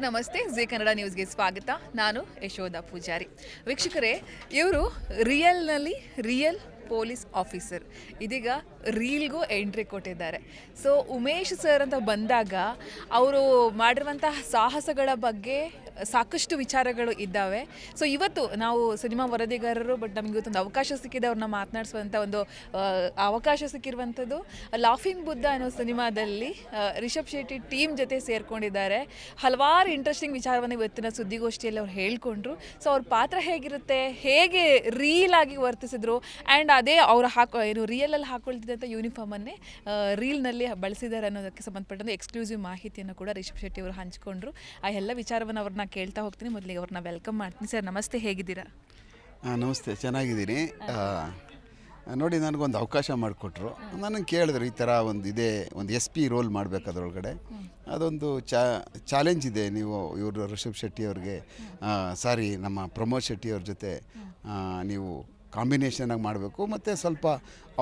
ನಮಸ್ತೆ ಜಿ ಕನ್ನಡ ನ್ಯೂಸ್ಗೆ ಸ್ವಾಗತ. ನಾನು ಯಶೋಧ ಪೂಜಾರಿ. ವೀಕ್ಷಕರೇ ಇವರು ರಿಯಲ್ನಲ್ಲಿ ರಿಯಲ್ ಪೊಲೀಸ್ ಆಫೀಸರ್. ಇದೀಗ ರೀಲ್ಗೂ ಎಂಟ್ರಿ ಕೊಟ್ಟಿದ್ದಾರೆ. ಸೊ ಉಮೇಶ್ ಸರ್ ಅಂತ ಬಂದಾಗ ಅವರು ಮಾಡಿರುವಂತಹ ಸಾಹಸಗಳ ಬಗ್ಗೆ ಸಾಕಷ್ಟು ವಿಚಾರಗಳು ಇದ್ದಾವೆ. ಸೊ ಇವತ್ತು ನಾವು ಸಿನಿಮಾ ವರದಿಗಾರರು ಬಟ್ ನಮಗೆ ಇವತ್ತೊಂದು ಅವಕಾಶ ಸಿಕ್ಕಿದೆ ಅವ್ರನ್ನ ಮಾತನಾಡಿಸುವಂಥ ಒಂದು ಅವಕಾಶ ಸಿಕ್ಕಿರುವಂಥದ್ದು. ಲಾಫಿಂಗ್ ಬುದ್ಧ ಅನ್ನೋ ಸಿನಿಮಾದಲ್ಲಿ ರಿಷಬ್ ಶೆಟ್ಟಿ ಟೀಮ್ ಜೊತೆ ಸೇರ್ಕೊಂಡಿದ್ದಾರೆ. ಹಲವಾರು ಇಂಟ್ರೆಸ್ಟಿಂಗ್ ವಿಚಾರವನ್ನು ಇವತ್ತಿನ ಸುದ್ದಿಗೋಷ್ಠಿಯಲ್ಲಿ ಅವ್ರು ಹೇಳ್ಕೊಂಡ್ರು. ಸೊ ಅವ್ರ ಪಾತ್ರ ಹೇಗಿರುತ್ತೆ? ಹೇಗೆ ರೀಲ್ ಆಗಿ ವರ್ತಿಸಿದ್ರು? ಆ್ಯಂಡ್ ಅದೇ ಅವರು ಹಾಕೋ ಏನು ರಿಯಲಲ್ಲಿ ಹಾಕೊಳ್ತಿದ್ದಂಥ ಯೂನಿಫಾರ್ಮನ್ನೇ ರೀಲ್ನಲ್ಲಿ ಬಳಸಿದ್ದಾರೆ ಅನ್ನೋದಕ್ಕೆ ಸಂಬಂಧಪಟ್ಟಂತೆ ಎಕ್ಸ್ಕ್ಲೂಸಿವ್ ಮಾಹಿತಿಯನ್ನು ಕೂಡ ರಿಷಬ್ ಶೆಟ್ಟಿ ಅವರು ಹಂಚಿಕೊಂಡ್ರು. ಆ ಎಲ್ಲ ವಿಚಾರವನ್ನು ಅವ್ರನ್ನ ಕೇಳ್ತಾ ಹೋಗ್ತೀನಿ. ಮೊದಲಿಗೆ ಅವ್ರನ್ನ ವೆಲ್ಕಮ್ ಮಾಡ್ತೀನಿ. ಸರ್, ನಮಸ್ತೆ, ಹೇಗಿದ್ದೀರಾ? ನಮಸ್ತೆ ಚೆನ್ನಾಗಿದ್ದೀನಿ ನೋಡಿ, ನನಗೊಂದು ಅವಕಾಶ ಮಾಡಿಕೊಟ್ರು. ನನಗೆ ಕೇಳಿದ್ರು, ಈ ಥರ ಒಂದು ಇದೇ, ಒಂದು ಎಸ್ ಪಿ ರೋಲ್ ಮಾಡಬೇಕು ಅದರೊಳಗಡೆ. ಅದೊಂದು ಚಾ ಚಾಲೆಂಜ್ ಇದೆ ನೀವು, ಇವರು ರಿಷಬ್ ಶೆಟ್ಟಿ ಅವ್ರಿಗೆ. ಸಾರಿ, ನಮ್ಮ ಪ್ರಮೋದ್ ಶೆಟ್ಟಿ ಅವ್ರ ಜೊತೆ ನೀವು ಕಾಂಬಿನೇಷನಾಗಿ ಮಾಡಬೇಕು. ಮತ್ತು ಸ್ವಲ್ಪ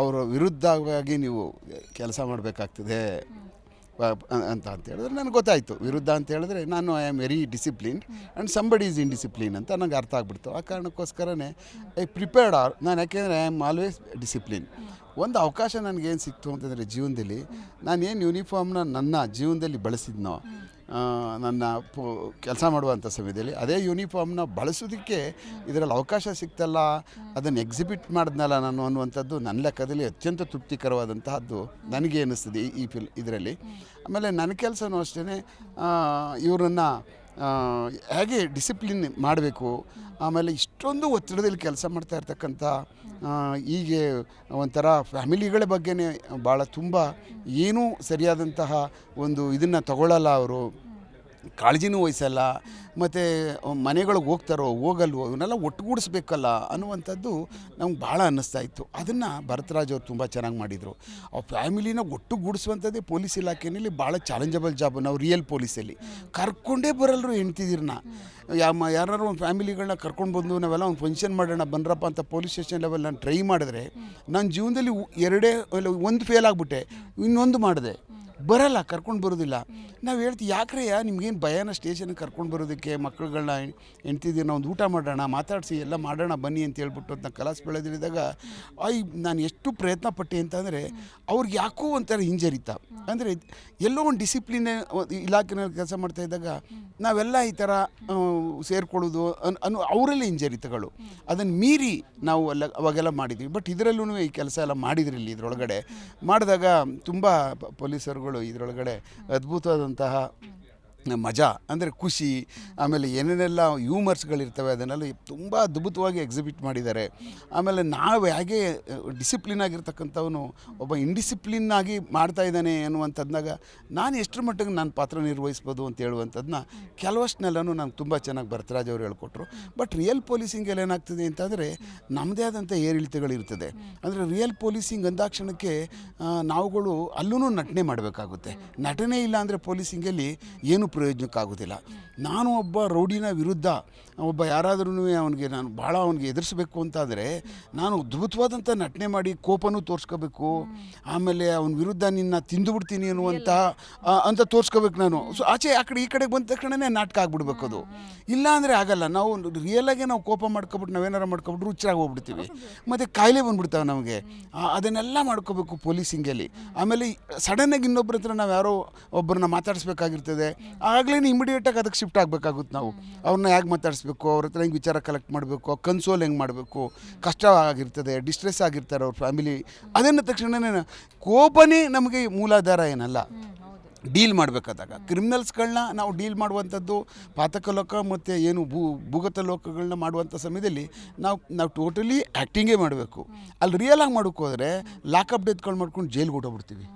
ಅವರ ವಿರುದ್ಧವಾಗಿ ನೀವು ಕೆಲಸ ಮಾಡಬೇಕಾಗ್ತದೆ. ಅಂತ ಅಂತ ಹೇಳಿದ್ರೆ ನನಗೆ ಗೊತ್ತಾಯಿತು. ವಿರುದ್ಧ ಅಂತ ಹೇಳಿದ್ರೆ ನಾನು I am very discipline and somebody is indiscipline ಅಂತ ನನಗೆ ಅರ್ಥ ಆಗ್ಬಿಡ್ತು. ಆ ಕಾರಣಕ್ಕೋಸ್ಕರನೇ ಐ ಪ್ರಿಪೇರ್ಡ್ ಆರ್ ನಾನು ಯಾಕೆಂದರೆ ಐ ಆಮ್ ಆಲ್ವೇಸ್ ಡಿಸಿಪ್ಲಿನ್ ಒಂದು ಅವಕಾಶ ನನಗೇನು ಸಿಕ್ತು ಅಂತಂದರೆ ಜೀವನದಲ್ಲಿ ನಾನೇನು ಯೂನಿಫಾರ್ಮ್ನ ನನ್ನ ಜೀವನದಲ್ಲಿ ಬಳಸಿದ್ನೋ ನನ್ನ ಕೆಲಸ ಮಾಡುವಂಥ ಸಮಯದಲ್ಲಿ ಅದೇ ಯೂನಿಫಾರ್ಮ್ನ ಬಳಸೋದಕ್ಕೆ ಇದರಲ್ಲಿ ಅವಕಾಶ ಸಿಕ್ತಲ್ಲ, ಅದನ್ನು ಎಕ್ಸಿಬಿಟ್ ಮಾಡಿದ್ನಲ್ಲ ನಾನು ಅನ್ನುವಂಥದ್ದು ನನ್ನ ಲೆಕ್ಕದಲ್ಲಿ ಅತ್ಯಂತ ತೃಪ್ತಿಕರವಾದಂತಹದ್ದು ನನಗೆ ಅನ್ನಿಸ್ತದೆ ಈ- ಈ ಫಿಲ್ ಇದರಲ್ಲಿ. ಆಮೇಲೆ ನನ್ನ ಕೆಲಸನೂ ಅಷ್ಟೇ ಇವರನ್ನು ಹೇಗೆ ಡಿಸಿಪ್ಲಿನ್ ಮಾಡಬೇಕು? ಆಮೇಲೆ ಇಷ್ಟೊಂದು ಒತ್ತಡದಲ್ಲಿ ಕೆಲಸ ಮಾಡ್ತಾ ಇರ್ತಕ್ಕಂಥ ಹೀಗೆ ಒಂಥರ ಫ್ಯಾಮಿಲಿಗಳ ಬಗ್ಗೆನೇ ಭಾಳ ತುಂಬ ಏನೂ ಸರಿಯಾದಂತಹ ಒಂದು ಇದನ್ನು ತಗೊಳ್ಳಲ್ಲ ಅವರು. ಕಾಳಜಿನೂ ವಹಿಸಲ್ಲ, ಮತ್ತು ಮನೆಗಳಿಗೆ ಹೋಗ್ತಾರೋ, ಹೋಗಲ್ವೋ, ಇವನ್ನೆಲ್ಲ ಒಟ್ಟುಗೂಡಿಸ್ಬೇಕಲ್ಲ ಅನ್ನುವಂಥದ್ದು ನಮ್ಗೆ ಭಾಳ ಅನ್ನಿಸ್ತಾ ಇತ್ತು. ಅದನ್ನು ಭರತರಾಜ್ ಅವರು ತುಂಬ ಚೆನ್ನಾಗಿ ಮಾಡಿದರು. ಆ ಫ್ಯಾಮಿಲಿನ ಒಟ್ಟುಗೂಡಿಸುವಂಥದ್ದೇ ಪೊಲೀಸ್ ಇಲಾಖೆಯಲ್ಲಿ ಭಾಳ ಚಾಲೆಂಜಬಲ್ ಜಾಬ್, ನಾವು ರಿಯಲ್ ಪೊಲೀಸಲ್ಲಿ. ಕರ್ಕೊಂಡೇ ಬರಲ್ರು ಹೆಣ್ತಿದ್ದೀರನ್ನ ಯಾವ ಯಾರು ಒಂದು ಫ್ಯಾಮಿಲಿಗಳನ್ನ ಕರ್ಕೊಂಡು ಬಂದು ನಾವೆಲ್ಲ ಒಂದು ಫಂಕ್ಷನ್ ಮಾಡೋಣ ಬನ್ರಪ್ಪ ಅಂತ ಪೊಲೀಸ್ ಸ್ಟೇಷನ್ ಲೆವೆಲ್ ನಾನು ಟ್ರೈ ಮಾಡಿದ್ರೆ ನನ್ನ ಜೀವನದಲ್ಲಿ ಎರಡೇ ಒಂದು ಫೇಲ್ ಆಗಿಬಿಟ್ಟೆ. ಇನ್ನೊಂದು ಮಾಡಿದೆ. ಬರಲ್ಲ, ಕರ್ಕೊಂಡು ಬರೋದಿಲ್ಲ. ನಾವು ಹೇಳ್ತೀವಿ ಯಾಕ್ರಯ್ಯ ನಿಮ್ಗೇನು ಭಯನ ಸ್ಟೇಷನ್ಗೆ ಕರ್ಕೊಂಡು ಬರೋದಕ್ಕೆ? ಮಕ್ಕಳುಗಳನ್ನ ಹೆಣ್ತಿದ್ದೀರ ಒಂದು ಊಟ ಮಾಡೋಣ, ಮಾತಾಡಿಸಿ, ಎಲ್ಲ ಮಾಡೋಣ ಬನ್ನಿ ಅಂತ ಹೇಳ್ಬಿಟ್ಟು ಅಂತ ಕಲಾಸ್ ಬೆಳೆದಿದ್ದಾಗ ಐ, ನಾನು ಎಷ್ಟು ಪ್ರಯತ್ನ ಪಟ್ಟೆ ಅಂತಂದರೆ, ಅವ್ರಿಗೆ ಯಾಕೋ ಒಂಥರ ಹಿಂಜರಿತ. ಅಂದರೆ, ಎಲ್ಲೋ ಒಂದು ಡಿಸಿಪ್ಲಿನ್ ಇಲಾಖೆನಲ್ಲಿ ಕೆಲಸ ಮಾಡ್ತಾ ಇದ್ದಾಗ, ನಾವೆಲ್ಲ ಈ ಥರ ಸೇರ್ಕೊಳ್ಳೋದು ಅನ್, ಅನ್ನು, ಅವರಲ್ಲೇ ಹಿಂಜರಿತಗಳು. ಅದನ್ನು ಮೀರಿ ನಾವು ಅಲ್ಲ, ಅವಾಗೆಲ್ಲ ಮಾಡಿದ್ವಿ. ಬಟ್ ಇದರಲ್ಲೂ ಈ ಕೆಲಸ ಎಲ್ಲ ಮಾಡಿದ್ರಲ್ಲಿ ಇದರೊಳಗಡೆ. ಮಾಡಿದಾಗ ತುಂಬ ಪೊಲೀಸರುಗಳು ಇದರೊಳಗಡೆ ಅದ್ಭುತವಾದಂತಹ ಮಜಾ, ಅಂದರೆ ಖುಷಿ, ಆಮೇಲೆ ಏನೇನೆಲ್ಲ ಹ್ಯೂಮರ್ಸ್ಗಳಿರ್ತವೆ ಅದನ್ನೆಲ್ಲ ತುಂಬ ಅದ್ಭುತವಾಗಿ ಎಕ್ಸಿಬಿಟ್ ಮಾಡಿದ್ದಾರೆ. ಆಮೇಲೆ ನಾವು ಹೇಗೆ ಡಿಸಿಪ್ಲಿನ್ ಆಗಿರ್ತಕ್ಕಂಥವನು ಒಬ್ಬ ಇಂಡಿಸಿಪ್ಲಿನ್ ಆಗಿ ಮಾಡ್ತಾ ಇದ್ದಾನೆ ಅನ್ನುವಂಥದ್ನಾಗ ನಾನು ಎಷ್ಟರ ಮಟ್ಟಿಗೆ ನಾನು ಪಾತ್ರ ನಿರ್ವಹಿಸ್ಬೋದು ಅಂತ ಹೇಳುವಂಥದ್ದನ್ನ ಕೆಲವಷ್ಟನ್ನೆಲ್ಲನೂ ನಂಗೆ ತುಂಬ ಚೆನ್ನಾಗಿ ಭರತರಾಜ್ ಅವರು ಹೇಳ್ಕೊಟ್ರು. ಬಟ್ ರಿಯಲ್ ಪೊಲೀಸಿಂಗಲ್ಲಿ ಏನಾಗ್ತದೆ ಅಂತಂದರೆ ನಮ್ಮದೇ ಆದಂಥ ಏರಿಳಿತಗಳಿರ್ತದೆ ಅಂದರೆ ರಿಯಲ್ ಪೊಲೀಸಿಂಗ್ ಅಂದಾಕ್ಷಣಕ್ಕೆ ನಾವುಗಳು ಅಲ್ಲೂ ನಟನೆ ಮಾಡಬೇಕಾಗುತ್ತೆ. ನಟನೆ ಇಲ್ಲ ಅಂದರೆ ಪೊಲೀಸಿಂಗಲ್ಲಿ ಏನು ಪ್ರಯೋಜನಕ್ಕಾಗೋದಿಲ್ಲ ನಾನು ಒಬ್ಬ ರೌಡಿನ ವಿರುದ್ಧ ಒಬ್ಬ ಯಾರಾದ್ರೂ ಅವನಿಗೆ ನಾನು ಭಾಳ ಅವನಿಗೆ ಎದುರಿಸ್ಬೇಕು ಅಂತಾದರೆ ನಾನು ಅದ್ಭುತವಾದಂಥ ನಟನೆ ಮಾಡಿ ಕೋಪನೂ ತೋರಿಸ್ಕೋಬೇಕು, ಆಮೇಲೆ ಅವನ ವಿರುದ್ಧ ನಿನ್ನ ತಿಂದುಬಿಡ್ತೀನಿ ಅನ್ನುವಂಥ ಅಂತ ತೋರಿಸ್ಕೋಬೇಕು ನಾನು. ಸೊ ಆಚೆ ಆ ಕಡೆ ಈ ಕಡೆಗೆ ಬಂದ ತಕ್ಷಣನೇ ನಾಟಕ ಆಗ್ಬಿಡ್ಬೇಕು ಅದು. ಇಲ್ಲ ಅಂದರೆ ಆಗಲ್ಲ. ನಾವು ರಿಯಲಾಗೆ ನಾವು ಕೋಪ ಮಾಡ್ಕೊಬಿಟ್ಟು ನಾವೇನಾರ ಮಾಡ್ಕೊಬಿಟ್ಟು ರುಚಿಯಾಗಿ ಹೋಗ್ಬಿಡ್ತೀವಿ. ಮತ್ತು ಕಾಯಿಲೆ ಬಂದ್ಬಿಡ್ತಾವೆ ನಮಗೆ. ಅದನ್ನೆಲ್ಲ ಮಾಡ್ಕೋಬೇಕು ಪೊಲೀಸಿಂಗಲ್ಲಿ ಆಮೇಲೆ ಸಡನ್ನಾಗಿ ಇನ್ನೊಬ್ಬರ ಹತ್ರ ನಾವು ಯಾರೋ ಒಬ್ಬರನ್ನ ಮಾತಾಡಿಸ್ಬೇಕಾಗಿರ್ತದೆ. ಆಗಲೇ ಇಮಿಡಿಯೇಟಾಗಿ ಅದಕ್ಕೆ ಶಿಫ್ಟ್ ಆಗಬೇಕಾಗುತ್ತೆ ನಾವು. ಅವ್ರನ್ನ ಹೇಗೆ ಮಾತಾಡಿಸ್ಬೇಕು? ಅವ್ರ ಹತ್ರ ಹೆಂಗೆ ವಿಚಾರ ಕಲೆಕ್ಟ್ ಮಾಡಬೇಕು ಕನ್ಸೋಲ್ ಹೆಂಗೆ ಮಾಡಬೇಕು ಕಷ್ಟ ಆಗಿರ್ತದೆ ಡಿಸ್ಟ್ರೆಸ್ ಆಗಿರ್ತಾರೆ ಅವ್ರ ಫ್ಯಾಮಿಲಿ ಅದನ್ನ ತಕ್ಷಣನೇ ಕೋಪನೇ ನಮಗೆ ಮೂಲಾಧಾರ ಏನಲ್ಲ. ಡೀಲ್ ಮಾಡಬೇಕಾದಾಗ ಕ್ರಿಮಿನಲ್ಸ್ಗಳನ್ನ ನಾವು ಡೀಲ್ ಮಾಡುವಂಥದ್ದು ಪಾತಕ ಲೋಕ ಮತ್ತು ಏನು ಭೂ ಭೂಗತ ಲೋಕಗಳನ್ನ ಮಾಡುವಂಥ ಸಮಯದಲ್ಲಿ ನಾವು ನಾವು ಟೋಟಲಿ ಆ್ಯಕ್ಟಿಂಗೇ ಮಾಡಬೇಕು. ಅಲ್ಲಿ ರಿಯಲ್ ಆಗಿ ಮಾಡೋಕೆ ಹೋದರೆ ಲಾಕಪ್ ಡೆತ್ಗಳು ಮಾಡ್ಕೊಂಡು ಜೈಲ್ಗೆ ಹೊಟ್ಟೋಗ್ಬಿಡ್ತೀವಿ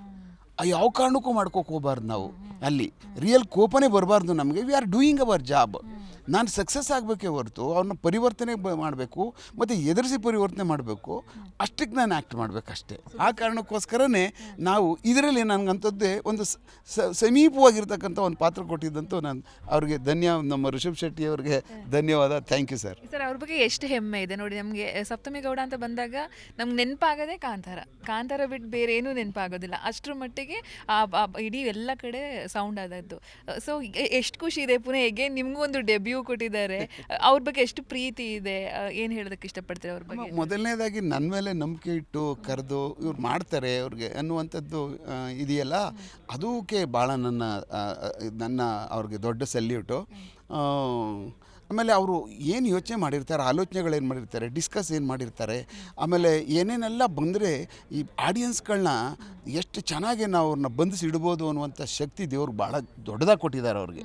ಯಾವ ಕಾರಣಕ್ಕೂ ಮಾಡ್ಕೋಕೆ ಹೋಗ್ಬಾರ್ದು ನಾವು. ಅಲ್ಲಿ ರಿಯಲ್ ಕೋಪನೇ ಬರಬಾರ್ದು ನಮಗೆ. We are doing our job ನಾನು ಸಕ್ಸಸ್ ಆಗಬೇಕೇ ಹೊರತು ಅವ್ರನ್ನ ಪರಿವರ್ತನೆ ಮಾಡಬೇಕು, ಮತ್ತು ಎದುರಿಸಿ ಪರಿವರ್ತನೆ ಮಾಡಬೇಕು, ಅಷ್ಟಕ್ಕೆ ನಾನು ಆ್ಯಕ್ಟ್ ಮಾಡಬೇಕಷ್ಟೇ ಆ ಕಾರಣಕ್ಕೋಸ್ಕರನೇ ನಾವು ಇದರಲ್ಲಿ ನನಗಂಥದ್ದೇ ಒಂದು ಸಮೀಪವಾಗಿರ್ತಕ್ಕಂಥ ಒಂದು ಪಾತ್ರ ಕೊಟ್ಟಿದ್ದಂತೂ ನಾನು ಅವ್ರಿಗೆ ಧನ್ಯ, ನಮ್ಮ ಋಷಭ್ ಶೆಟ್ಟಿ ಅವ್ರಿಗೆ ಧನ್ಯವಾದ. ಥ್ಯಾಂಕ್ ಯು ಸರ್ ಸರ್, ಅವ್ರ ಬಗ್ಗೆ ಎಷ್ಟು ಹೆಮ್ಮೆ ಇದೆ ನೋಡಿ, ನಮಗೆ ಸಪ್ತಮಿ ಗೌಡ ಅಂತ ಬಂದಾಗ ನಮ್ಗೆ ನೆನಪಾಗೋದೇ ಕಾಂತಾರ. ಕಾಂತಾರ ಬಿಟ್ಟು ಬೇರೆ ಏನೂ ನೆನಪಾಗೋದಿಲ್ಲ. ಅಷ್ಟರ ಮಟ್ಟಿಗೆ ಆ ಇಡೀ ಎಲ್ಲ ಕಡೆ ಸೌಂಡ್ ಆದದ್ದು. ಸೊ ಎಷ್ಟು ಖುಷಿ ಇದೆ ಪುನಃ ಹೇಗೆ ನಿಮಗೂ ಒಂದು ಡೆಬ್ಯೂ ಕೊಟ್ಟಿದ್ದಾರೆ. ಅವ್ರ ಬಗ್ಗೆ ಎಷ್ಟು ಪ್ರೀತಿ ಇದೆ? ಏನು ಹೇಳೋದಕ್ಕೆ ಇಷ್ಟಪಡ್ತಾರೆ ಅವ್ರ ಬಗ್ಗೆ? ಮೊದಲನೇದಾಗಿ ನನ್ನ ಮೇಲೆ ನಂಬಿಕೆ ಇಟ್ಟು ಕರೆದು ಇವ್ರು ಮಾಡ್ತಾರೆ ಅವ್ರಿಗೆ ಅನ್ನುವಂಥದ್ದು ಇದೆಯಲ್ಲ? ಅದಕ್ಕೆ ಭಾಳ ನನ್ನ ನನ್ನ ಅವ್ರಿಗೆ ದೊಡ್ಡ ಸೆಲ್ಯೂಟು ಆಮೇಲೆ ಅವರು ಏನು ಯೋಚನೆ ಮಾಡಿರ್ತಾರೆ ಆಲೋಚನೆಗಳೇನು ಮಾಡಿರ್ತಾರೆ ಡಿಸ್ಕಸ್ ಏನು ಮಾಡಿರ್ತಾರೆ ಆಮೇಲೆ ಏನೇನೆಲ್ಲ ಬಂದರೆ ಈ ಆಡಿಯನ್ಸ್ಗಳನ್ನ ಎಷ್ಟು ಚೆನ್ನಾಗಿ ನಾವು ಅವ್ರನ್ನ ಬಂಧಿಸಿಡ್ಬೋದು ಅನ್ನುವಂಥ ಶಕ್ತಿ ದೇವ್ರು ಭಾಳ ದೊಡ್ಡದಾಗಿ ಕೊಟ್ಟಿದ್ದಾರೆ ಅವ್ರಿಗೆ.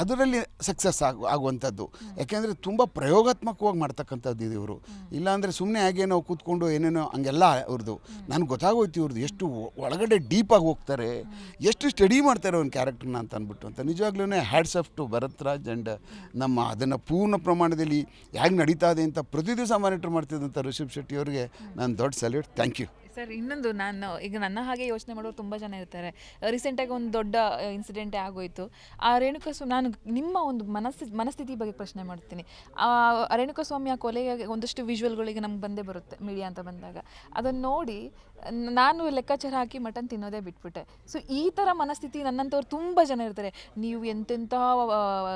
ಅದರಲ್ಲಿ ಸಕ್ಸಸ್ ಆಗು, ಆಗುವಂಥದ್ದು. ಯಾಕೆಂದರೆ ತುಂಬ ಪ್ರಯೋಗಾತ್ಮಕವಾಗಿ ಮಾಡ್ತಕ್ಕಂಥದ್ದು ಇದು ಇವರು. ಇಲ್ಲಾಂದರೆ ಸುಮ್ಮನೆ ಹಾಗೆ ನಾವು ಕೂತ್ಕೊಂಡು ಏನೇನೋ ಹಂಗೆಲ್ಲ ಅವ್ರದ್ದು ನನಗೆ ಗೊತ್ತಾಗೋಯ್ತು ಇವ್ರದ್ದು ಎಷ್ಟು ಒಳಗಡೆ ಡೀಪಾಗಿ ಹೋಗ್ತಾರೆ, ಎಷ್ಟು ಸ್ಟಡಿ ಮಾಡ್ತಾರೆ ಒಂದು ಕ್ಯಾರೆಕ್ಟರ್ನ ಅಂತ ಅಂದ್ಬಿಟ್ಟು. ಅಂತ ನಿಜವಾಗ್ಲೂ hats off to Bharath Raj and ನಮ್ಮ ಅದನ್ನು ಪೂರ್ಣ ಪ್ರಮಾಣದಲ್ಲಿ ಹೇಗೆ ನಡೀತಾ ಇದೆ ಅಂತ ಪ್ರತಿ ದಿವಸ ಮಾನಿಟರ್ ಮಾಡ್ತಿದ್ದಂಥ ಋಷಭ್ ಶೆಟ್ಟಿ ಅವರಿಗೆ ನಾನು ದೊಡ್ಡ ಸಲ್ಯೂಟ್ ಥ್ಯಾಂಕ್ ಯು ಸರ್, ಇನ್ನೊಂದು ನಾನು, ಈಗ ನನ್ನ ಹಾಗೆ ಯೋಚನೆ ಮಾಡೋರು ತುಂಬ ಜನ ಇರ್ತಾರೆ. ರೀಸೆಂಟಾಗಿ ಒಂದು ದೊಡ್ಡ ಇನ್ಸಿಡೆಂಟೇ ಆಗೋಯಿತು. ಆ, ರೇಣುಕಸ್ವಾಮಿ, ನಾನು ನಿಮ್ಮ ಒಂದು ಮನಸ್ಥಿತಿ ಮನಸ್ಥಿತಿ ಬಗ್ಗೆ ಪ್ರಶ್ನೆ ಮಾಡ್ತೀನಿ. ಆ, ರೇಣುಕಸ್ವಾಮಿ ಆ ಕೊಲೆಗೆ ಒಂದಷ್ಟು ವಿಜುವಲ್ಗಳಿಗೆ ನಮ್ಗೆ ಬಂದೇ ಬರುತ್ತೆ ಮೀಡಿಯಾ ಅಂತ ಬಂದಾಗ. ಅದನ್ನು ನೋಡಿ ನಾನು ಲೆಕ್ಕಾಚಾರ ಹಾಕಿ ಮಟನ್ ತಿನ್ನೋದೇ ಬಿಟ್ಬಿಟ್ಟೆ. ಸೊ ಈ ಥರ ಮನಸ್ಥಿತಿ ನನ್ನಂಥವ್ರು ತುಂಬ ಜನ ಇರ್ತಾರೆ. ನೀವು ಎಂತೆಂಥ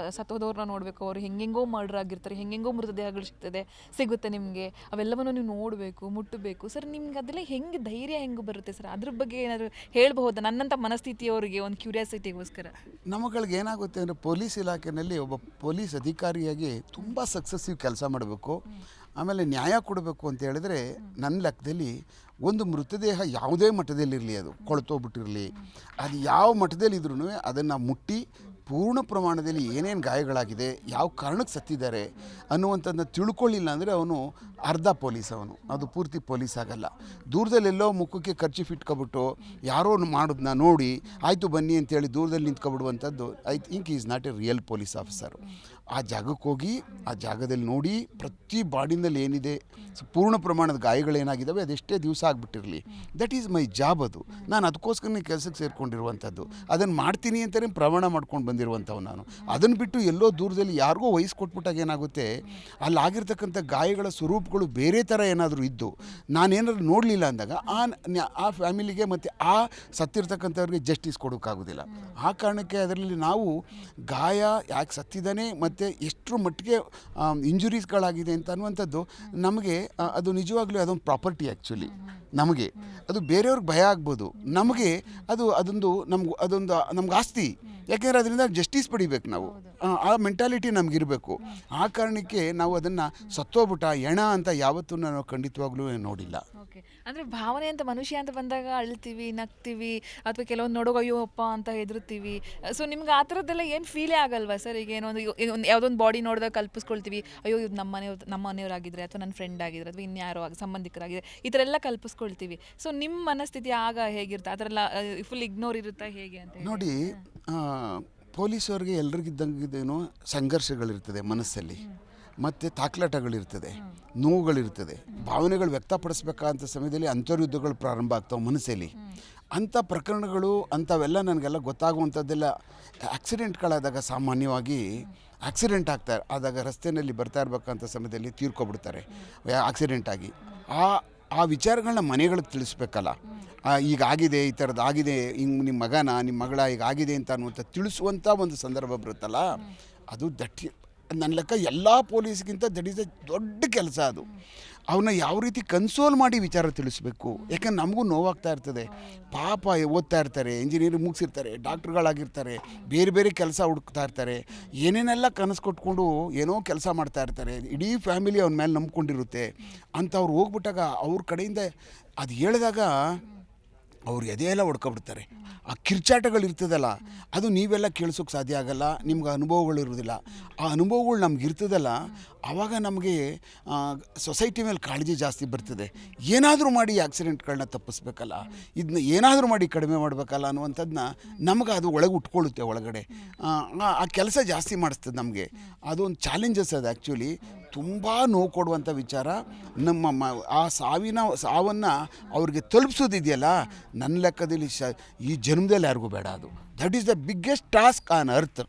ಸತ್ತೋದವ್ರನ್ನ ನೋಡಬೇಕು, ಅವ್ರು ಹೆಂಗೆಂಗೋ ಮರ್ಡರ್ ಆಗಿರ್ತಾರೆ, ಹೆಂಗೆಂಗೋ ಮೃತದೇಹಗಳು ಸಿಗ್ತದೆ, ಸಿಗುತ್ತೆ ನಿಮಗೆ. ಅವೆಲ್ಲವನ್ನು ನೀವು ನೋಡಬೇಕು, ಮುಟ್ಟಬೇಕು. ಸರ್ ನಿಮ್ಗೆ ಅದರಲ್ಲಿ ಹೆಂಗೆ ಧೈರ್ಯ ಹೆಂಗೆ ಬರುತ್ತೆ ಸರ್? ಅದ್ರ ಬಗ್ಗೆ ಏನಾದರೂ ಹೇಳ್ಬಹುದಾ? ನನ್ನಂಥ ಮನಸ್ಥಿತಿಯವರಿಗೆ ಒಂದು ಕ್ಯೂರಿಯಾಸಿಟಿಗೋಸ್ಕರ. ನಮ್ಮಗಳಿಗೆ ಏನಾಗುತ್ತೆ ಅಂದರೆ ಪೊಲೀಸ್ ಇಲಾಖೆಯಲ್ಲಿ ಒಬ್ಬ ಪೊಲೀಸ್ ಅಧಿಕಾರಿಯಾಗಿ ತುಂಬ ಸಕ್ಸಸ್ಸಿವ್ ಕೆಲಸ ಮಾಡಬೇಕು. ಆಮೇಲೆ ನ್ಯಾಯ ಕೊಡಬೇಕು ಅಂತ ಹೇಳಿದ್ರೆ ನನ್ನ ಲೆಕ್ಕದಲ್ಲಿ ಒಂದು ಮೃತದೇಹ ಯಾವುದೇ ಮಟ್ಟದಲ್ಲಿರಲಿ ಅದು, ಕೊಳ್ತೋಗ್ಬಿಟ್ಟಿರಲಿ. ಅದು ಯಾವ ಮಟ್ಟದಲ್ಲಿ ಇದ್ರೂ ಅದನ್ನು ಮುಟ್ಟಿ ಪೂರ್ಣ ಪ್ರಮಾಣದಲ್ಲಿ ಏನೇನು ಗಾಯಗಳಾಗಿದೆ, ಯಾವ ಕಾರಣಕ್ಕೆ ಸತ್ತಿದ್ದಾರೆ ಅನ್ನುವಂಥದ್ದನ್ನ ತಿಳ್ಕೊಳ್ಳಿಲ್ಲ ಅಂದರೆ ಅವನು ಅರ್ಧ ಪೊಲೀಸ್ ಅವನು. ಅದು ಪೂರ್ತಿ ಪೊಲೀಸ್ ಆಗಲ್ಲ. ದೂರದಲ್ಲೆಲ್ಲೋ ಮುಖಕ್ಕೆ ಖರ್ಚು ಇಟ್ಕೊಬಿಟ್ಟು ಯಾರೋ ಮಾಡೋದನ್ನ ನೋಡಿ, ಆಯಿತು ಬನ್ನಿ ಅಂತೇಳಿ ದೂರದಲ್ಲಿ ನಿಂತ್ಕೊಬಿಡುವಂಥದ್ದು I think is not a real police officer. ಆ ಜಾಗಕ್ಕೆ ಹೋಗಿ, ಆ ಜಾಗದಲ್ಲಿ ನೋಡಿ ಪ್ರತಿ ಬಾಡಿನಲ್ಲಿ ಏನಿದೆ, ಪೂರ್ಣ ಪ್ರಮಾಣದ ಗಾಯಗಳೇನಾಗಿದ್ದಾವೆ ಅದೆಷ್ಟೇ ದಿವಸ ಆಗಿಬಿಟ್ಟಿರಲಿ. ದಟ್ ಈಸ್ ಮೈ ಜಾಬ್ ಅದು. ನಾನು ಅದಕ್ಕೋಸ್ಕರನೇ ಕೆಲಸಕ್ಕೆ ಸೇರಿಕೊಂಡಿರುವಂಥದ್ದು. ಅದನ್ನು ಮಾಡ್ತೀನಿ ಅಂತಲೇ ಪ್ರಮಾಣ ಮಾಡ್ಕೊಂಡು ಬಂದಿರುವಂಥವು ನಾನು. ಅದನ್ನು ಬಿಟ್ಟು ಎಲ್ಲೋ ದೂರದಲ್ಲಿ ಯಾರಿಗೋ ವಯಸ್ಸು ಕೊಟ್ಬಿಟ್ಟಾಗ ಏನಾಗುತ್ತೆ, ಅಲ್ಲಿ ಆಗಿರ್ತಕ್ಕಂಥ ಗಾಯಗಳ ಸ್ವರೂಪಗಳು ಬೇರೆ ಥರ ಏನಾದರೂ ಇದ್ದು, ನಾನೇನಾದ್ರು ನೋಡಲಿಲ್ಲ ಅಂದಾಗ ಆ ಆ ಫ್ಯಾಮಿಲಿಗೆ ಮತ್ತು ಆ ಸತ್ತಿರ್ತಕ್ಕಂಥವ್ರಿಗೆ ಜಸ್ಟಿಸ್ ಕೊಡೋಕ್ಕಾಗೋದಿಲ್ಲ. ಆ ಕಾರಣಕ್ಕೆ ಅದರಲ್ಲಿ ನಾವು ಗಾಯ ಯಾಕೆ ಸತ್ತಿದ್ದಾನೆ ಮತ್ತು ಎಷ್ಟರ ಮಟ್ಟಿಗೆ ಇಂಜುರೀಸ್ಗಳಾಗಿದೆ ಅಂತ ಅನ್ನುವಂಥದ್ದು ನಮಗೆ ಅದು ನಿಜವಾಗ್ಲೂ ಅದೊಂದು ಪ್ರಾಪರ್ಟಿ ಆ್ಯಕ್ಚುಲಿ ನಮಗೆ. ಅದು ಬೇರೆಯವ್ರಿಗೆ ಭಯ ಆಗ್ಬೋದು. ನಮಗೆ ಅದು ಅದೊಂದು ನಮ್ಗೆ ಅದೊಂದು ನಮ್ಗೆ ಆಸ್ತಿ. ಯಾಕೆಂದರೆ ಅದರಿಂದ ಜಸ್ಟಿಸ್ ಪಡಿಬೇಕು ನಾವು. ಆ, ಮೆಂಟಾಲಿಟಿ ನಮಗಿರಬೇಕು. ಆ ಕಾರಣಕ್ಕೆ ನಾವು ಅದನ್ನು ಸತ್ತೋಗ್ಬಿಟ್ಟ ಎಣ ಅಂತ ಯಾವತ್ತೂ ನಾನು ಖಂಡಿತವಾಗ್ಲೂ ನೋಡಿಲ್ಲ. ಅಂದರೆ ಭಾವನೆ ಅಂತ ಮನುಷ್ಯ ಅಂತ ಬಂದಾಗ ಅಳ್ತೀವಿ ನಗ್ತೀವಿ ಅಥವಾ ಕೆಲವೊಂದು ನೋಡೋಕೆ ಅಯ್ಯೋ ಅಪ್ಪ ಅಂತ ಹೆದರ್ತೀವಿ ಸೊ ನಿಮ್ಗೆ ಆ ಥರದ್ದೆಲ್ಲ ಏನು ಫೀಲೇ ಆಗಲ್ವಾ ಸರ್ ಈಗ ಏನೋ ಒಂದು ಯಾವುದೊಂದು ಬಾಡಿ ನೋಡಿದಾಗ ಕಲ್ಪಿಸ್ಕೊಳ್ತೀವಿ. ಅಯ್ಯೋ ಇದು ನಮ್ಮ ಮನೆಯವ್ರು ನಮ್ಮ ಮನೆಯವರಾಗಿದ್ರೆ ಅಥವಾ ನನ್ನ ಫ್ರೆಂಡ್ ಆಗಿದ್ರೆ ಅಥವಾ ಇನ್ಯಾರೋ ಆಗಿ ಸಂಬಂಧಿಕರಾಗಿದ್ರೆ ಈ ಥರ ಎಲ್ಲ ಕಲ್ಪಿಸ್ಕೊಳ್ತೀವಿ ಸೊ ನಿಮ್ಮ ಮನಸ್ಥಿತಿ ಆಗ ಹೇಗಿರುತ್ತೆ? ಆ ಥರ ಎಲ್ಲ ಫುಲ್ ಇಗ್ನೋರ್ ಇರುತ್ತಾ ಹೇಗೆ ಅಂತ ಹೇಳಿ? ನೋಡಿ ಪೊಲೀಸವ್ರಿಗೆ ಎಲ್ರಿಗಿದ್ದಂಗಿದ್ದೇನೋ ಸಂಘರ್ಷಗಳಿರ್ತದೆ ಮನಸ್ಸಲ್ಲಿ. ಮತ್ತು ತಾಕ್ಲಾಟಗಳಿರ್ತದೆ ನೋವುಗಳಿರ್ತದೆ ಭಾವನೆಗಳು ವ್ಯಕ್ತಪಡಿಸ್ಬೇಕಾದಂಥ ಸಮಯದಲ್ಲಿ ಅಂತರ್ಯುದ್ಧಗಳು ಪ್ರಾರಂಭ ಆಗ್ತಾವೆ ಮನಸ್ಸಲ್ಲಿ. ಅಂಥ ಪ್ರಕರಣಗಳು ಅಂಥವೆಲ್ಲ ನನಗೆಲ್ಲ ಗೊತ್ತಾಗುವಂಥದ್ದೆಲ್ಲ ಆಕ್ಸಿಡೆಂಟ್ಗಳಾದಾಗ ಸಾಮಾನ್ಯವಾಗಿ ಆಕ್ಸಿಡೆಂಟ್ ಆಗ್ತಾರೆ ಆದಾಗ ರಸ್ತೆಯಲ್ಲಿ ಬರ್ತಾ ಇರ್ಬೇಕಂತ ಸಮಯದಲ್ಲಿ ತೀರ್ಕೊಬಿಡ್ತಾರೆ. ಆಕ್ಸಿಡೆಂಟ್ ಆಗಿ. ಆ ಆ ವಿಚಾರಗಳನ್ನ ಮನೆಗಳಿಗೆ ತಿಳಿಸ್ಬೇಕಲ್ಲ. ಈಗ ಆಗಿದೆ, ಈ ಥರದ್ದು ಆಗಿದೆ, ಹಿಂಗೆ ನಿಮ್ಮ ಮಗನ ನಿಮ್ಮ ಮಗಳ ಈಗ ಆಗಿದೆ ಅಂತ ಅನ್ನುವಂಥ ತಿಳಿಸುವಂಥ ಒಂದು ಸಂದರ್ಭ ಬರುತ್ತಲ್ಲ. ಅದು ದಟ್ಟಿ, ನನ್ನ ಲೆಕ್ಕ ಎಲ್ಲ ಪೊಲೀಸ್ಗಿಂತ ದಟ್ ಈಸ್ ಎ ದೊಡ್ಡ ಕೆಲಸ ಅದು. ಅವನ್ನ ಯಾವ ರೀತಿ ಕನ್ಸೋಲ್ ಮಾಡಿ ವಿಚಾರ ತಿಳಿಸ್ಬೇಕು? ಯಾಕಂದ್ರೆ ನಮಗೂ ನೋವಾಗ್ತಾ ಇರ್ತದೆ. ಪಾಪ ಓದ್ತಾ ಇರ್ತಾರೆ ಇಂಜಿನಿಯರಿಂಗ್ ಮುಗಿಸಿರ್ತಾರೆ ಡಾಕ್ಟ್ರುಗಳಾಗಿರ್ತಾರೆ ಬೇರೆ ಬೇರೆ ಕೆಲಸ ಹುಡುಕ್ತಾ ಇರ್ತಾರೆ. ಏನೇನೆಲ್ಲ ಕನಸು ಕೊಟ್ಕೊಂಡು ಏನೋ ಕೆಲಸ ಮಾಡ್ತಾ ಇರ್ತಾರೆ. ಇಡೀ ಫ್ಯಾಮಿಲಿ ಅವನ ಮೇಲೆ ನಂಬ್ಕೊಂಡಿರುತ್ತೆ. ಅಂತ ಅವ್ರು ಹೋಗ್ಬಿಟ್ಟಾಗ ಅವ್ರ ಕಡೆಯಿಂದ ಅದು ಹೇಳಿದಾಗ ಅವ್ರು ಎದೆಯೆಲ್ಲ ಹೊಡ್ಕೊಬಿಡ್ತಾರೆ ಆ ಕಿರ್ಚಾಟಗಳು ಇರ್ತದಲ್ಲ ಅದು ನೀವೆಲ್ಲ ಕೇಳಿಸೋಕೆ ಸಾಧ್ಯ ಆಗಲ್ಲ ನಿಮ್ಗೆ ಅನುಭವಗಳು ಇರೋದಿಲ್ಲ ಆ ಅನುಭವಗಳು ನಮ್ಗೆ ಇರ್ತದಲ್ಲ ಆವಾಗ ನಮಗೆ ಸೊಸೈಟಿ ಮೇಲೆ ಕಾಳಜಿ ಜಾಸ್ತಿ ಬರ್ತದೆ. ಏನಾದರೂ ಮಾಡಿ ಆಕ್ಸಿಡೆಂಟ್ಗಳನ್ನ ತಪ್ಪಿಸ್ಬೇಕಲ್ಲ ಇದನ್ನ ಏನಾದರೂ ಮಾಡಿ ಕಡಿಮೆ ಮಾಡಬೇಕಲ್ಲ ಅನ್ನುವಂಥದ್ದನ್ನ ನಮಗೆ ಅದು ಒಳಗೆ ಉಟ್ಕೊಳ್ಳುತ್ತೆ ಒಳಗಡೆ. ಆ, ಕೆಲಸ ಜಾಸ್ತಿ ಮಾಡಿಸ್ತದೆ ನಮಗೆ. ಅದೊಂದು ಚಾಲೆಂಜಸ್ ಅದು ಆ್ಯಕ್ಚುಲಿ ತುಂಬ ನೋವು ಕೊಡುವಂಥ ವಿಚಾರ. ನಮ್ಮ ಮ ಆ ಸಾವಿನ ಸಾವನ್ನು ಅವ್ರಿಗೆ ತಲುಪಿಸೋದಿದೆಯಲ್ಲ ನನ್ನ ಲೆಕ್ಕದಲ್ಲಿ ಶ ಈ ಜನ್ಮದಲ್ಲಿ ಯಾರಿಗೂ ಬೇಡ ಅದು. That is the biggest task on earth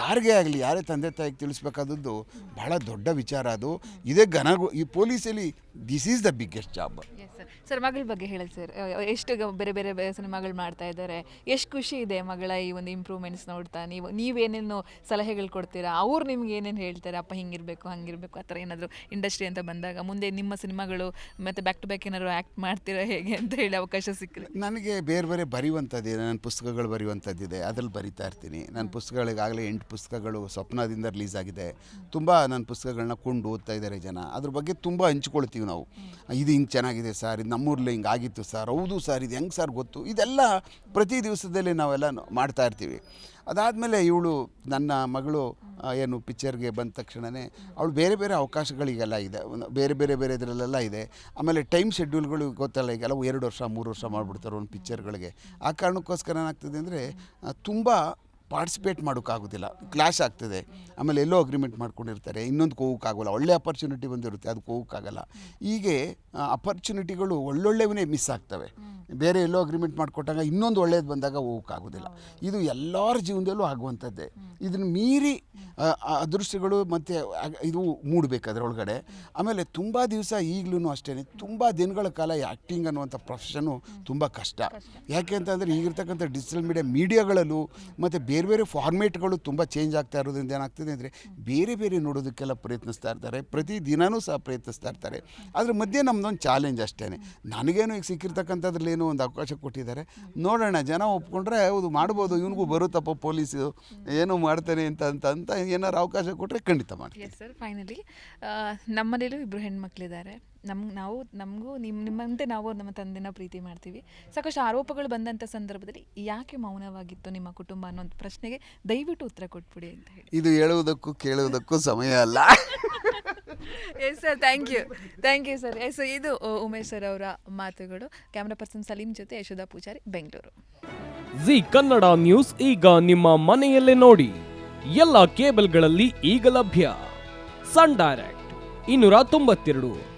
ಯಾರಿಗೇ ಆಗಲಿ ಯಾರೇ ತಂದೆ ತಾಯಿಗೆ ತಿಳಿಸ್ಬೇಕಾದದ್ದು ಬಹಳ ದೊಡ್ಡ ವಿಚಾರ ಅದು. ಇದೇ ಘನ ಈ ಪೊಲೀಸಲ್ಲಿ this is the biggest job sir sir ಮಗಳ ಬಗ್ಗೆ ಹೇಳಿ ಸರ್. ಎಷ್ಟು ಬೇರೆ ಬೇರೆ ಬೇರೆ ಸಿನಿಮಾಗಳು ಮಾಡ್ತಾ ಇದ್ದಾರೆ. ಎಷ್ಟು ಖುಷಿ ಇದೆ ಮಗಳ ಈ ಒಂದು ಇಂಪ್ರೂವ್ಮೆಂಟ್ಸ್ ನೋಡ್ತಾ? ನೀವು ನೀವೇನೇನು ಸಲಹೆಗಳು ಕೊಡ್ತೀರಾ? ಅವ್ರು ನಿಮ್ಗೆ ಏನೇನು ಹೇಳ್ತಾರೆ? ಅಪ್ಪ ಹಿಂಗಿರಬೇಕು ಹಂಗಿರಬೇಕು ಆ ಥರ ಏನಾದರೂ ಇಂಡಸ್ಟ್ರಿ ಅಂತ ಬಂದಾಗ ಮುಂದೆ ನಿಮ್ಮ ಸಿನಿಮಾಗಳು ಮತ್ತು ಬ್ಯಾಕ್ ಟು ಬ್ಯಾಕ್ ಏನಾದರೂ ಆ್ಯಕ್ಟ್ ಮಾಡ್ತೀರಾ ಹೇಗೆ ಅಂತ ಹೇಳಿ ಅವಕಾಶ ಸಿಕ್ಕರೆ? ನನಗೆ ಬೇರೆ ಬೇರೆ ಬರೆಯುವಂಥದ್ದಿದೆ ನನ್ನ ಪುಸ್ತಕಗಳು ಬರೆಯುವಂಥದ್ದಿದೆ ಅದ್ರಲ್ಲಿ ಬರಿತಾ ಇರ್ತೀನಿ. ನನ್ನ ಪುಸ್ತಕಗಳಿಗಾಗಲೇ ಎಂಟು ಪುಸ್ತಕಗಳು ಸ್ವಪ್ನದಿಂದ ರಿಲೀಸ್ ಆಗಿದೆ ತುಂಬ ನನ್ನ ಪುಸ್ತಕಗಳನ್ನ ಕೊಂಡು ಓದ್ತಾ ಇದ್ದಾರೆ ಜನ. ಅದ್ರ ಬಗ್ಗೆ ತುಂಬ ಹಂಚ್ಕೊಳ್ತೀವಿ ನಾವು. ಇದು ಹಿಂಗೆ ಚೆನ್ನಾಗಿದೆ ಸರ್, ಇದು ನಮ್ಮೂರಲ್ಲಿ ಹಿಂಗೆ ಆಗಿತ್ತು ಸರ್, ಹೌದು ಸರ್, ಇದು ಹೆಂಗೆ ಸರ್ ಗೊತ್ತು? ಇದೆಲ್ಲ ಪ್ರತಿ ದಿವಸದಲ್ಲಿ ನಾವೆಲ್ಲ ಮಾಡ್ತಾ ಇರ್ತೀವಿ. ಅದಾದಮೇಲೆ ಇವಳು ನನ್ನ ಮಗಳು ಏನು ಪಿಕ್ಚರ್ಗೆ ಬಂದ ತಕ್ಷಣವೇ ಅವಳು ಬೇರೆ ಬೇರೆ ಅವಕಾಶಗಳಿಗೆಲ್ಲ ಇದೆ. ಬೇರೆ ಬೇರೆ ಬೇರೆ ಇದರಲ್ಲೆಲ್ಲ ಇದೆ. ಆಮೇಲೆ ಟೈಮ್ ಶೆಡ್ಯೂಲ್ಗಳು ಗೊತ್ತಲ್ಲ ಈಗೆಲ್ಲ ಎರಡು ವರ್ಷ, ಮೂರು ವರ್ಷ ಮಾಡಿಬಿಡ್ತಾರೆ ಒಂದು ಪಿಕ್ಚರ್ಗಳಿಗೆ. ಆ ಕಾರಣಕ್ಕೋಸ್ಕರ ಏನಾಗ್ತದೆ ಅಂದರೆ ತುಂಬ ಪಾರ್ಟಿಸಿಪೇಟ್ ಮಾಡೋಕ್ಕಾಗೋದಿಲ್ಲ. ಕ್ಲಾಶ್ ಆಗ್ತದೆ. ಆಮೇಲೆ ಎಲ್ಲೋ ಅಗ್ರಿಮೆಂಟ್ ಮಾಡ್ಕೊಂಡಿರ್ತಾರೆ. ಇನ್ನೊಂದು ಹೋಗೋಕ್ಕಾಗೋಲ್ಲ ಒಳ್ಳೆ ಅಪರ್ಚುನಿಟಿ ಬಂದಿರುತ್ತೆ. ಅದಕ್ಕೆ ಹೋಗೋಕ್ಕಾಗಲ್ಲ ಹೀಗೆ ಅಪರ್ಚುನಿಟಿಗಳು ಒಳ್ಳೊಳ್ಳೆವೇ ಮಿಸ್ ಆಗ್ತವೆ. ಬೇರೆ ಎಲ್ಲೋ ಅಗ್ರಿಮೆಂಟ್ ಮಾಡಿಕೊಟ್ಟಾಗ ಇನ್ನೊಂದು ಒಳ್ಳೇದು ಬಂದಾಗ ಹೋಗೋಕ್ಕಾಗೋದಿಲ್ಲ. ಇದು ಎಲ್ಲರ ಜೀವನದಲ್ಲೂ ಆಗುವಂಥದ್ದೇ. ಇದನ್ನು ಮೀರಿ ಅದೃಷ್ಟಗಳು ಮತ್ತು ಇದು ಮೂಡಬೇಕು ಅದರೊಳಗಡೆ. ಆಮೇಲೆ ತುಂಬ ದಿವಸ ಈಗಲೂ ಅಷ್ಟೇ ತುಂಬ ದಿನಗಳ ಕಾಲ ಆ್ಯಕ್ಟಿಂಗ್ ಅನ್ನುವಂಥ ಪ್ರೊಫೆಷನು ತುಂಬ ಕಷ್ಟ. ಯಾಕೆ ಅಂತಂದರೆ ಈಗಿರ್ತಕ್ಕಂಥ ಡಿಜಿಟಲ್ ಮೀಡಿಯಾ ಮೀಡಿಯಾಗಳಲ್ಲೂ ಮತ್ತು ಬೇರೆ ಬೇರೆ ಬೇರೆ ಫಾರ್ಮೇಟ್ಗಳು ತುಂಬ ಚೇಂಜ್ ಆಗ್ತಾ ಇರೋದ್ರಿಂದ ಏನಾಗ್ತದೆ ಅಂದರೆ ಬೇರೆ ಬೇರೆ ನೋಡೋದಕ್ಕೆಲ್ಲ ಪ್ರಯತ್ನಿಸ್ತಾ ಇರ್ತಾರೆ, ಪ್ರತಿ ದಿನವೂ ಸಹ ಪ್ರಯತ್ನಿಸ್ತಾ ಇರ್ತಾರೆ. ಅದ್ರ ಮಧ್ಯೆ ನಮ್ಮದೊಂದು ಚಾಲೆಂಜ್ ಅಷ್ಟೇ ನನಗೇನು ಈಗ ಸಿಕ್ಕಿರ್ತಕ್ಕಂಥದ್ರಲ್ಲಿ ಏನೋ ಒಂದು ಅವಕಾಶ ಕೊಟ್ಟಿದ್ದಾರೆ. ನೋಡೋಣ, ಜನ ಒಪ್ಕೊಂಡ್ರೆ ಹೌದು ಮಾಡ್ಬೋದು, ಇವನಿಗೂ ಬರುತ್ತಪ್ಪ ಪೊಲೀಸು ಏನೋ ಮಾಡ್ತಾನೆ ಅಂತ ಅಂತ ಅಂತ ಏನಾರು ಅವಕಾಶ ಕೊಟ್ಟರೆ ಖಂಡಿತ ಮಾಡ್ತೀನಿ. ಸರ್ ಫೈನಲಿ ನಮ್ಮನೇಲೂ ಇಬ್ಬರು ಹೆಣ್ಮಕ್ಳಿದ್ದಾರೆ. ನಮ್ ನಾವು ನಮಗೂ ನಿಮ್ಮ ನಿಮ್ಮಂತೆ ನಾವು ನಮ್ಮ ತಂದೆನ ಪ್ರೀತಿ ಮಾಡ್ತೀವಿ. ಸಾಕಷ್ಟು ಆರೋಪಗಳು ಬಂದಂಥ ಸಂದರ್ಭದಲ್ಲಿ ಯಾಕೆ ಮೌನವಾಗಿತ್ತು ನಿಮ್ಮ ಕುಟುಂಬ ಅನ್ನೋ ಒಂದು ಪ್ರಶ್ನೆಗೆ ದಯವಿಟ್ಟು ಉತ್ತರ ಕೊಟ್ಬಿಡಿ ಅಂತ ಹೇಳಿ. ಇದು ಹೇಳುವುದಕ್ಕೂ ಕೇಳುವುದಕ್ಕೂ ಸಮಯ ಅಲ್ಲ. Yes sir thank you thank you sir yes ಇದು ಉಮೇಶ್ ಸರ್ ಅವರ ಮಾತುಗಳು. ಕ್ಯಾಮ್ರಾ ಪರ್ಸನ್ ಸಲೀಂ ಜೊತೆ ಯಶೋಧ ಪೂಜಾರಿ ಬೆಂಗಳೂರು ಜಿ ಕನ್ನಡ ನ್ಯೂಸ್ ಈಗ ನಿಮ್ಮ ಮನೆಯಲ್ಲೇ ನೋಡಿ. ಎಲ್ಲ ಕೇಬಲ್ಗಳಲ್ಲಿ ಈಗ ಲಭ್ಯ. ಸನ್ ಡೈರೆಕ್ಟ್ ಇನ್ನೂರ ತೊಂಬತ್ತೆರಡು.